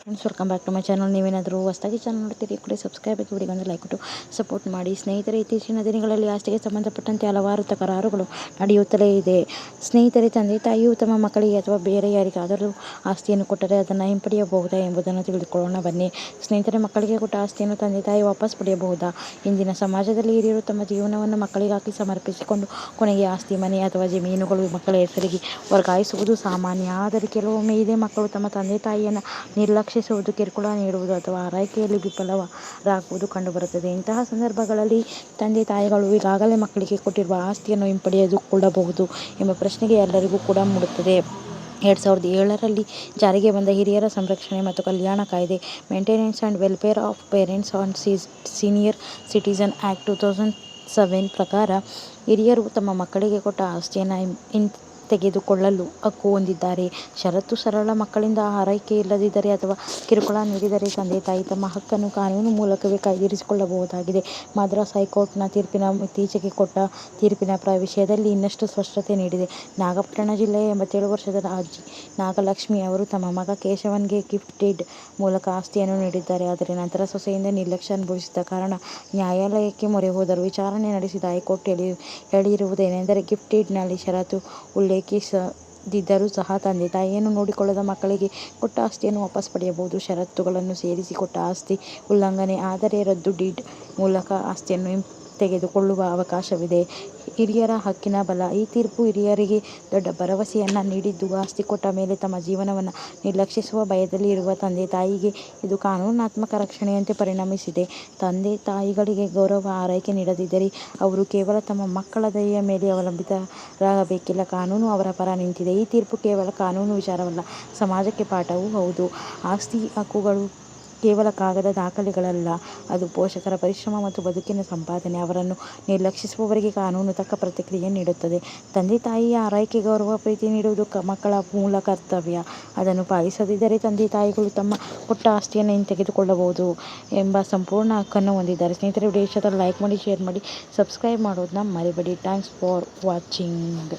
Friends welcome back to my channel ನೀವೇನಾದರೂ ಹೊಸದಾಗಿ channel ನೋಡ್ತೀರಿ ಕೂಡ ಸಬ್ಸ್ಕ್ರೈಬ್ ಆಗಿ ವಿಡಿಯೋಗೊಂದು ಲೈಕ್ ಕೊಟ್ಟು ಸಪೋರ್ಟ್ ಮಾಡಿ. ಸ್ನೇಹಿತರೆ, ಇತ್ತೀಚಿನ ದಿನಗಳಲ್ಲಿ ಆಸ್ತಿಗೆ ಸಂಬಂಧಪಟ್ಟಂತೆ ಹಲವಾರು ತಕರಾರುಗಳು ನಡೆಯುತ್ತಲೇ ಇದೆ. ಸ್ನೇಹಿತರೆ, ತಂದೆ, ತಾಯಿಯು ತಮ್ಮ ಮಕ್ಕಳಿಗೆ ಅಥವಾ ಬೇರೆ ಯಾರಿಗಾದರೂ ಆಸ್ತಿಯನ್ನು ಕೊಟ್ಟರೆ ಅದನ್ನು ಹಿಂಪಡೆಯಬಹುದಾ ಎಂಬುದನ್ನು ತಿಳಿದುಕೊಳ್ಳೋಣ. ಬನ್ನಿ. ಸ್ನೇಹಿತರೆ, ಮಕ್ಕಳಿಗೆ ಕೊಟ್ಟ ಆಸ್ತಿಯನ್ನು ತಂದೆ, ತಾಯಿ ವಾಪಸ್ ಪಡೆಯಬಹುದಾ? ಇಂದಿನ ಸಮಾಜದಲ್ಲಿ ಹಿರಿಯರು ತಮ್ಮ ಜೀವನವನ್ನು ಮಕ್ಕಳಿಗಾಗಿ ಸಮರ್ಪಿಸಿಕೊಂಡು ಕೊನೆಗೆ ಆಸ್ತಿ, ಮನೆ ಅಥವಾ ಜಮೀನುಗಳು ಮಕ್ಕಳ ಹೆಸರಿಗೆ ವರ್ಗಾಯಿಸುವುದು ಸಾಮಾನ್ಯ. ಆದರೆ ಕೆಲವೊಮ್ಮೆ ಇದೇ ಮಕ್ಕಳು ತಮ್ಮ ತಂದೆ, ತಾಯಿಯನ್ನು ನಿರ್ಲಕ್ಷಿಸುವುದು ಕಿರುಕುಳ ನೀಡುವುದು ಅಥವಾ ಆರೈಕೆಯಲ್ಲಿ ವಿಫಲರಾಗುವುದು ಕಂಡುಬರುತ್ತದೆ. ಇಂತಹ ಸಂದರ್ಭಗಳಲ್ಲಿ ತಂದೆ ತಾಯಿಗಳು ಈಗಾಗಲೇ ಮಕ್ಕಳಿಗೆ ಕೊಟ್ಟಿರುವ ಆಸ್ತಿಯನ್ನು ಹಿಂಪಡೆದುಕೊಳ್ಳಬಹುದು ಎಂಬ ಪ್ರಶ್ನೆಗೆ ಎಲ್ಲರಿಗೂ ಕೂಡ ಮೂಡುತ್ತದೆ. ಎರಡು ಸಾವಿರದ ಏಳರಲ್ಲಿ ಜಾರಿಗೆ ಬಂದ ಹಿರಿಯರ ಸಂರಕ್ಷಣೆ ಮತ್ತು ಕಲ್ಯಾಣ ಕಾಯ್ದೆ maintenance and welfare of parents on senior citizen act two thousand seven ಪ್ರಕಾರ ಹಿರಿಯರು ತಮ್ಮ ಮಕ್ಕಳಿಗೆ ಕೊಟ್ಟ ಆಸ್ತಿಯನ್ನು ಹಿಂತೆಗೆದುಕೊಳ್ಳಲು ಹಕ್ಕು ಹೊಂದಿದ್ದಾರೆ. ಷರತ್ತು ಸರಳ ಮಕ್ಕಳಿಂದ ಆರೈಕೆ ಇಲ್ಲದಿದ್ದರೆ ಅಥವಾ ಕಿರುಕುಳ ನೀಡಿದರೆ ತಂದೆ ತಾಯಿ ತಮ್ಮ ಹಕ್ಕನ್ನು ಕಾನೂನು ಮೂಲಕವೇ ಕಾಯ್ದಿರಿಸಿಕೊಳ್ಳಬಹುದಾಗಿದೆ. ಮದ್ರಾಸ್ ಹೈಕೋರ್ಟ್ನ ತೀರ್ಪಿನ ಇತ್ತೀಚೆಗೆ ಕೊಟ್ಟ ತೀರ್ಪಿನ ವಿಷಯದಲ್ಲಿ ಇನ್ನಷ್ಟು ಸ್ಪಷ್ಟತೆ ನೀಡಿದೆ. ನಾಗಪಟ್ಟಣ ಜಿಲ್ಲೆಯ ಎಂಬತ್ತೇಳು ವರ್ಷದ ಅಜ್ಜಿ ನಾಗಲಕ್ಷ್ಮಿ ಅವರು ತಮ್ಮ ಮಗ ಕೇಶವನ್ಗೆ ಗಿಫ್ಟ್ ಡೀಡ್ ಮೂಲಕ ಆಸ್ತಿಯನ್ನು ನೀಡಿದ್ದಾರೆ. ಆದರೆ ನಂತರ ಸೊಸೆಯಿಂದ ನಿರ್ಲಕ್ಷ್ಯ ಅನುಭವಿಸಿದ ಕಾರಣ ನ್ಯಾಯಾಲಯಕ್ಕೆ ಮೊರೆ ಹೋದರು ವಿಚಾರಣೆ ನಡೆಸಿದ ಹೈಕೋರ್ಟ್ ಹೇಳಿರುವುದೇನೆಂದರೆ ಗಿಫ್ಟ್ ಡೀಡ್ನಲ್ಲಿ ಷರತ್ತು ಉಲ್ಲೇಖಿಸದಿದ್ದರೂ ಸಹ ತಂದೆ ತಾಯಿಯನ್ನು ನೋಡಿಕೊಳ್ಳದ ಮಕ್ಕಳಿಗೆ ಕೊಟ್ಟ ಆಸ್ತಿಯನ್ನು ವಾಪಸ್ ಪಡೆಯಬಹುದು. ಷರತ್ತುಗಳನ್ನು ಸೇರಿಸಿ ಕೊಟ್ಟ ಆಸ್ತಿ ಉಲ್ಲಂಘನೆ, ಆದರೆ ರದ್ದು ಡೀಡ್ ಮೂಲಕ ಆಸ್ತಿಯನ್ನು ಹಿಂತೆಗೆದುಕೊಳ್ಳುವ ಅವಕಾಶವಿದೆ. ಹಿರಿಯರ ಹಕ್ಕಿನ ಬಲ. ಈ ತೀರ್ಪು ಹಿರಿಯರಿಗೆ ದೊಡ್ಡ ಭರವಸೆಯನ್ನು ನೀಡಿದ್ದು. ಆಸ್ತಿ ಕೊಟ್ಟ ಮೇಲೆ ತಮ್ಮ ಜೀವನವನ್ನು ನಿರ್ಲಕ್ಷಿಸುವ ಭಯದಲ್ಲಿ ಇರುವ ತಂದೆ ತಾಯಿಗೆ ಇದು ಕಾನೂನಾತ್ಮಕ ರಕ್ಷಣೆಯಂತೆ ಪರಿಣಮಿಸಿದೆ. ತಂದೆ ತಾಯಿಗಳಿಗೆ ಗೌರವ, ಆರೈಕೆ ನೀಡದಿದ್ದರೆ ಅವರು ಕೇವಲ ತಮ್ಮ ಮಕ್ಕಳ ದಯೆಯ ಮೇಲೆ ಅವಲಂಬಿತರಾಗಬೇಕಿಲ್ಲ. ಕಾನೂನು ಅವರ ಪರ ನಿಂತಿದೆ. ಈ ತೀರ್ಪು ಕೇವಲ ಕಾನೂನು ವಿಚಾರವಲ್ಲ, ಸಮಾಜಕ್ಕೆ ಪಾಠವೂ ಹೌದು. ಆಸ್ತಿ ಹಕ್ಕುಗಳು ಕೇವಲ ಕಾಗದ ದಾಖಲೆಗಳಲ್ಲ, ಅದು ಪೋಷಕರ ಪರಿಶ್ರಮ ಮತ್ತು ಬದುಕಿನ ಸಂಪಾದನೆ. ಅವರನ್ನು ನಿರ್ಲಕ್ಷಿಸುವವರಿಗೆ ಕಾನೂನು ತಕ್ಕ ಪ್ರತಿಕ್ರಿಯೆ ನೀಡುತ್ತದೆ. ತಂದೆ ತಾಯಿಯ ಆರೈಕೆ, ಗೌರವ, ಪ್ರೀತಿ ನೀಡುವುದು ಮಕ್ಕಳ ಮೂಲ ಕರ್ತವ್ಯ. ಅದನ್ನು ಪಾಲಿಸದಿದ್ದರೆ ತಂದೆ ತಾಯಿಗಳು ತಮ್ಮ ಕೊಟ್ಟ ಆಸ್ತಿಯನ್ನು ಹಿಂತೆಗೆದುಕೊಳ್ಳಬಹುದು ಎಂಬ ಸಂಪೂರ್ಣ ಹಕ್ಕನ್ನು ಹೊಂದಿದ್ದಾರೆ. ಸ್ನೇಹಿತರೆ, ವಿಡಿಯೋ ಲೈಕ್ ಮಾಡಿ ಶೇರ್ ಮಾಡಿ ಸಬ್ಸ್ಕ್ರೈಬ್ ಮಾಡೋದನ್ನ ಮರಿಬೇಡಿ. Thanks for watching